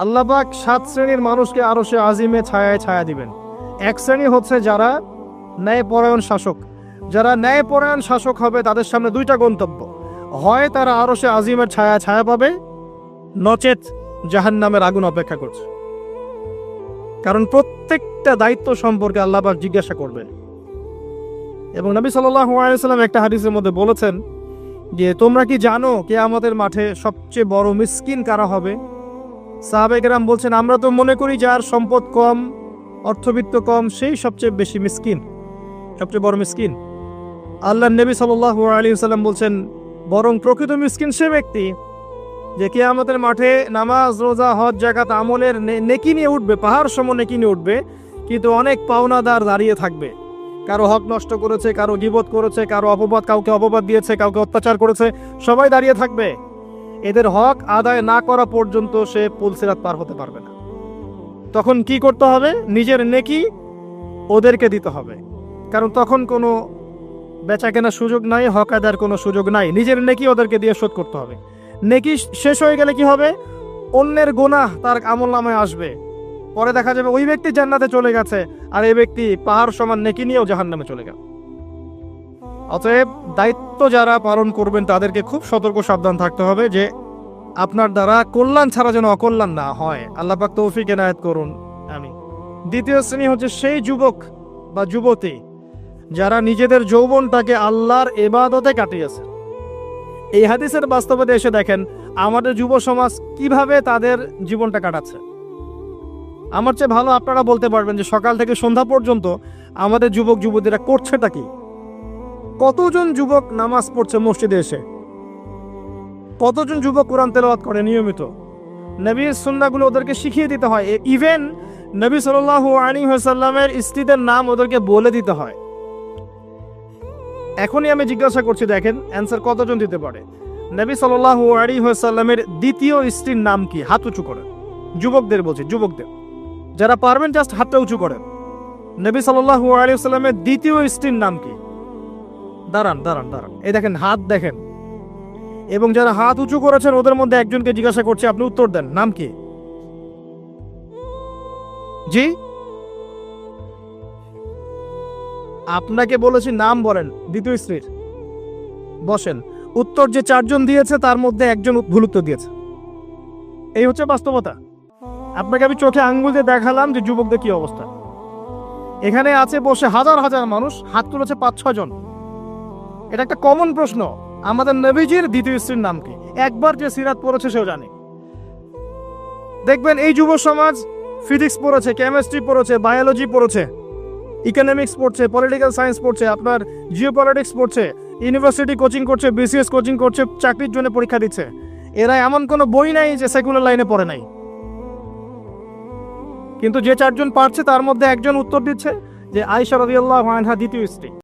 আল্লাপাক সাত শ্রেণির মানুষকে আরও সে আজিমে ছায়ায় ছায়া দিবেন। এক শ্রেণি হচ্ছে যারা ন্যায়পরায়ণ শাসক। যারা ন্যায়পরায়ণ শাসক হবে, তাদের সামনে দুইটা গন্তব্য। হয় তারা আরও সে আজিমের ছায়া ছায়া পাবে, নচেত জাহান নামের আগুন অপেক্ষা করছে। কারণ প্রত্যেকটা দায়িত্ব সম্পর্কে আল্লাপাক জিজ্ঞাসা করবেন। এবং নবী সাল্লাম একটা হাদিসের মধ্যে বলেছেন যে, তোমরা কি জানো কে আমাদের মাঠে সবচেয়ে বড় মিসকিন কারা হবে? সাহাবেকেরাম বলছেন, আমরা তো মনে করি যার সম্পদ কম, অর্থবিত্ত কম, সেই সবচেয়ে বেশি মিসকিন, সবচেয়ে বড় মিসকিন। আল্লাহ নবী সাল্লাহ আলী সাল্লাম বলছেন, বরং প্রকৃত মিসকিন সে ব্যক্তি যে কে আমাদের মাঠে নামাজ, রোজা, হজ জাকাত আমলের নেকি নিয়ে উঠবে, পাহাড় সম নেকি নিয়ে উঠবে, কিন্তু অনেক পাওনাদার দাঁড়িয়ে থাকবে। কারও হক নষ্ট করেছে, কারও গিবত করেছে, কারও অপবাদ, কাউকে অপবাদ দিয়েছে, কাউকে অত্যাচার করেছে, সবাই দাঁড়িয়ে থাকবে। এদের হক আদায় না করা পর্যন্ত সে পুলসিরাত পার হতে পারবে না। তখন কি করতে হবে? নিজের নেকি ওদেরকে দিতে হবে। কারণ তখন কোনো বেচা কেনার সুযোগ নাই, হক আদায়ের কোনো সুযোগ নাই। নিজের নেকি ওদেরকে দিয়ে শোধ করতে হবে। নেকি শেষ হয়ে গেলে কি হবে? অন্যের গোনাহ তার আমল নামায় আসবে। পরে দেখা যাবে ওই ব্যক্তি জান্নাতে চলে গেছে আর এই ব্যক্তি পাহাড় সমান নেকি নিয়েও জাহান্নামে চলে গেল। অতএব দায়িত্ব যারা পালন করবেন তাদেরকে খুব সতর্ক সাবধান থাকতে হবে যে আপনার দ্বারা কল্যাণ ছাড়া যেন অকল্যাণ না হয়। আল্লাহ পাক তৌফিক এনায়েত করুন। আমি দ্বিতীয় শ্রেণি হচ্ছে সেই যুবক বা যুবতী যারা নিজেদের যৌবনটাকে আল্লাহর এবাদতে কাটিয়েছে। এই হাদিসের বাস্তবতা এসে দেখেন, আমাদের যুব সমাজ কীভাবে তাদের জীবনটা কাটাচ্ছে। আমার চেয়ে ভালো আপনারা বলতে পারবেন যে সকাল থেকে সন্ধ্যা পর্যন্ত আমাদের যুবক যুবতীরা করছেটা কি? কতজন যুবক নামাজ পড়ছে মসজিদে এসে? কতজন যুবক কোরআন তেলাওয়াত করে নিয়মিত? নবীর সুন্নাগুলো ওদেরকে শিখিয়ে দিতে হয়। ইভেন নবী সাল্লাল্লাহু আলাইহি ওয়াসাল্লামের স্ত্রীদের নাম ওদেরকে বলে দিতে হয়। এখনই আমি জিজ্ঞাসা করছি, দেখেন অ্যান্সার কতজন দিতে পারে? নবী সাল্লাল্লাহু আলাইহি ওয়াসাল্লামের দ্বিতীয় স্ত্রীর নাম কি? হাত উঁচু করেন। যুবকদের বলছি, যুবকদের। যারা পারবেন জাস্ট হাতটা উঁচু করেন। নবী সাল্লাল্লাহু আলাইহি ওয়াসাল্লামের দ্বিতীয় স্ত্রীর নাম কি? দাঁড়ান দাঁড়ান দাঁড়ান। এই দেখেন, হাত দেখেন। এবং যারা হাত উঁচু করেছেন, ওদের মধ্যে একজনকে জিজ্ঞাসা করছি, আপনি উত্তর দেন। নাম কি? জি? আপনাকে বলেছি নাম বলেন, দ্বিতীয় স্ত্রীর। বসেন। উত্তর যে চারজন দিয়েছে, তার মধ্যে একজন ভুল উত্তর দিয়েছে। এই হচ্ছে বাস্তবতা। আপনাকে আমি চোখে আঙ্গুল দিয়ে দেখালাম যে যুবকদের কি অবস্থা। এখানে আছে বসে হাজার হাজার মানুষ, হাত তুলেছে পাঁচ ছয় জন। এটা একটা কমন প্রশ্ন। আমাদের নবীজির দ্বিতীয় স্ত্রীর নাম কি? একবার যে সিরাত পড়েছে সেও জানে। দেখবেন এই যুব সমাজ ফিজিক্স পড়েছে, কেমিস্ট্রি পড়েছে, বায়োলজি পড়েছে ইকোনমিক্স পড়ছে পলিটিক্যাল সায়েন্স পড়ছে, আপনার জিও পলিটিক্স পড়ছে ইউনিভার্সিটি কোচিং করছে বিসিএস কোচিং করছে, চাকরির জন্য পরীক্ষা দিচ্ছে। এরা এমন কোনো বই নাই যে সেকুলার লাইনে পড়ে নাই। কিন্তু যে চারজন পারছে তার মধ্যে একজন উত্তর দিচ্ছে যে আয়সা রবিআল্লাহ আনহা দ্বিতীয় স্ত্রী।